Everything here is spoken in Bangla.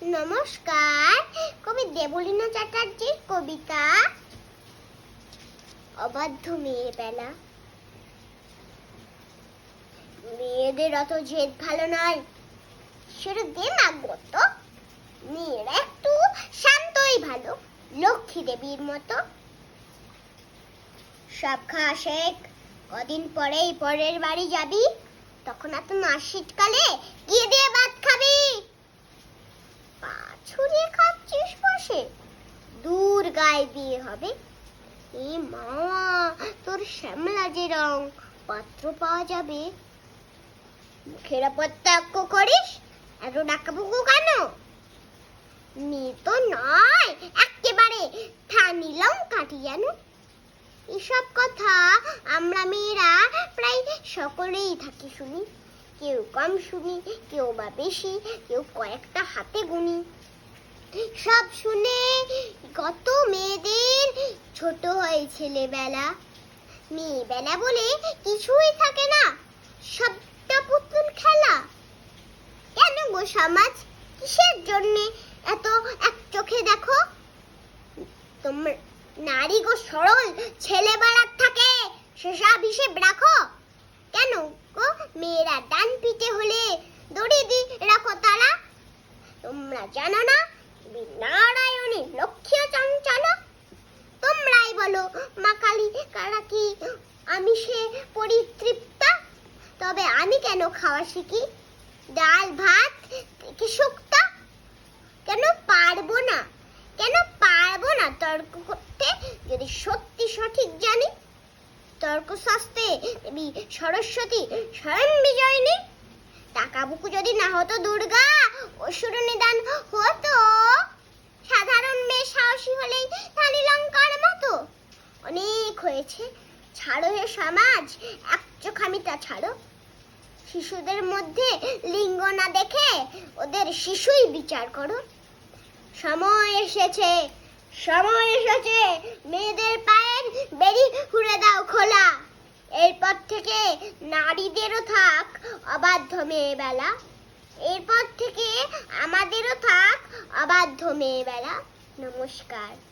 নমস্কার, কবি দেবলীনা চ্যাটার্জির কবিতা, অবাধ্য মেয়ে বেলা। মেয়েদের অত জেদ ভালো নয়। সেটা দে না গত মেয়েরা একটু শান্তই ভালো, লক্ষ্মী দেবীর মতো। সব খাওয়া শেখ কদিন পরেই পরের বাড়ি যাবি, তখন এত না শীতকালে গিয়ে দিয়ে ভাত খাবি। গায়ে দিয়ে হবে। এ মা, তোর শ্যামলা যে রং, পাত্র পাওয়া যাবে। মুখের প্রত্যক্ষ করিস এত ডাকাবুকু কেন? মেয়ে তো নয়, একেবারে থানি লঙ্কাটি জানো এসব কথা আমরা মেয়েরা প্রায় সকলেই থাকি শুনি। কেউ কম শুনি, কেউ বা বেশি, কেউ কয়েকটা হাতে গুনি। সব শুনে হয় ছেলেবেলা? মেয়েবেলা বলে কিছুই থাকে না। সবটা পুতুল খেলা। কেন গো সমাজ? কিসের জন্যে এত এক চোখে দেখো? তোমরা নারী গো সরল, ছেলেবেলার থাকে। সেসব হিসেব রাখো। কেন গো মেয়েরা ডান পিঠে হলে দড়ি দি রাখো তারা? তোমরা জানো কেন খাওয়া শিখি? ডাল, ভাত, কি শুক্তা? কেন পারব না? কেন পারব না তর্ক করতে? যদি সত্যি সঠিক জানি তর্ক শাস্তে দেবী সরস্বতী স্বয়ং বিজয়িনী। টাকা বুকু যদি না হতো দুর্গা, অসুর নিদান হতো। সাধারণ মেয়ে সাহসী হলেই থানি লঙ্কার মতো। অনেক হয়েছে। ছাড়ো হে সমাজ, এক চোখামিটা ছাড়ো। শিশুদের মধ্যে লিঙ্গ না দেখে ওদের শিশুই বিচার করো সময় এসেছে সময় এসেছে। মেয়েদের পায়ের বেরি হুড়ে দাও খোলা। এরপর থেকে নারীদেরও থাক অবাধ্য মেয়েবেলা। এরপর থেকে আমাদেরও থাক অবাধ্য মেয়েবেলা। নমস্কার।